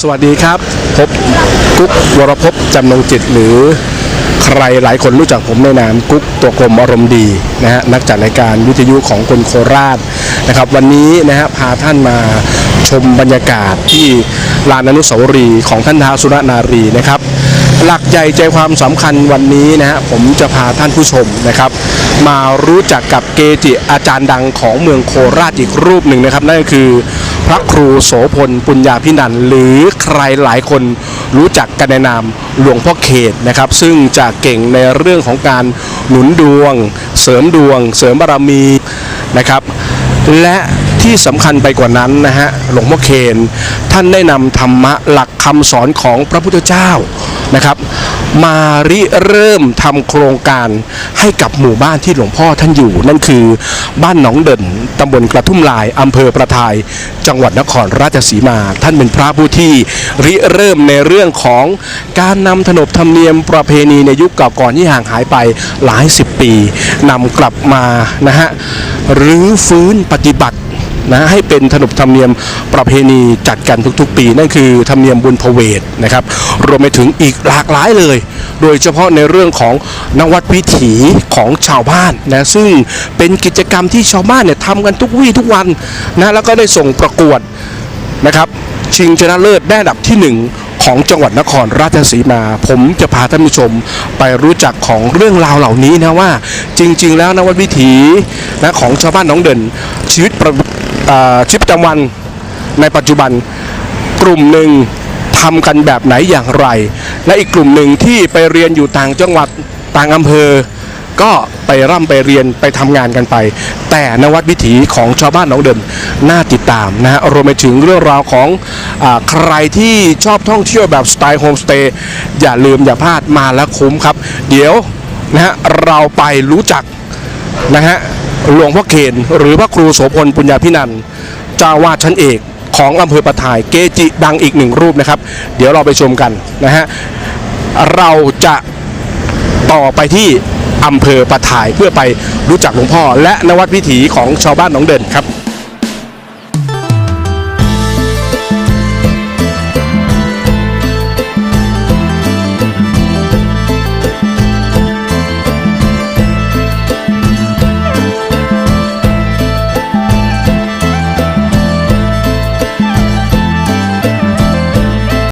สวัสดีครับ พบกุ๊กวรพจำนงจิตหรือใครหลายคนรู้จักผมในนามกุ๊กตัวกลมอารมณ์ดีนะฮะนักจัดรายการวิทยุของคนโคราชนะครับ วันนี้นะฮะพาท่านมาชมบรรยากาศที่ลานอนุสาวรีย์ของท่านท้าสุรนารีนะครับ หลักใหญ่ใจความสำคัญวันนี้นะฮะผมจะพาท่านผู้ชมนะครับ มารู้จักกับเกจิอาจารย์ดังของเมืองโคราชอีกรูปหนึ่งนะครับ นั่นก็คือพระครูโสพลปุญญาพินันหรือใครหลายคนรู้จักกันในนามหลวงพ่อเขตนะครับ ซึ่งจะเก่งในเรื่องของการหนุนดวง เสริมดวง เสริมบารมีนะครับ และที่สำคัญไปกว่านั้นนะฮะหลวงพ่อเคนท่านได้นำธรรมะหลักคำสอนของพระพุทธเจ้า นะครับ มาริเริ่มทำโครงการให้กับหมู่บ้านที่หลวงพ่อท่านอยู่ นั่นคือบ้านหนองเด่นตำบลกระทุ่มลายอำเภอประทาย จังหวัดนครราชสีมา ท่านเป็นพระผู้ที่ริเริ่มในเรื่องของการนำขนบธรรมเนียมประเพณีในยุคเก่าก่อนที่ห่างหายไปหลายสิบปีนำกลับมานะฮะหรือฟื้นปฏิบัติ นะให้เป็นขนบธรรมเนียมประเพณีจัดกันทุกๆ ปี นั่นคือธรรมเนียมบุญพเวทนะครับรวมไปถึงอีกหลากหลายเลย โดยเฉพาะในเรื่องของนวัดวิถีของชาวบ้านนะซึ่งเป็นกิจกรรมที่ชาวบ้านเนี่ยทำกันทุกวี่ทุกวันนะแล้วก็ได้ส่งประกวดนะครับชิงชนะเลิศได้อันดับที่หนึ่งของจังหวัดนครราชสีมา ผมจะพาท่านผู้ชมไปรู้จักของเรื่องราวเหล่านี้นะว่าจริง ๆ แล้วนวัดวิถีนะของชาวบ้านหน้องเด่นชีวิตประ ชีวิตประจำวันในปัจจุบันกลุ่มหนึ่งทำกันแบบไหนอย่างไร และอีกกลุ่มหนึ่งที่ไปเรียนอยู่ต่างจังหวัดต่างอำเภอ ก็ไปร่ำไปเรียนไปทำงานกันไป แต่นวัดวิถีของชาวบ้านหนองเดินน่าติดตามนะฮะรวมไปถึงเรื่องราวของอใครที่ชอบท่องเที่ยวแบบสไตล์โฮมสเตย์อย่าลืมอย่าพลาดมาแล้วคุ้มครับ เดี๋ยวนะฮะเราไปรู้จักนะฮะ หลวงพ่อเขนหรือพระครูโสพลปุญญาพินันเจ้าวาดชั้นเอกของอำเภอประทายเกจิดังอีกหนึ่งรูปนะครับ เดี๋ยวเราไปชมกันนะฮะเราจะต่อไปที่อำเภอประทายเพื่อไปรู้จักหลวงพ่อ และนวัดวิถีของชาวบ้านหนองเด่นครับ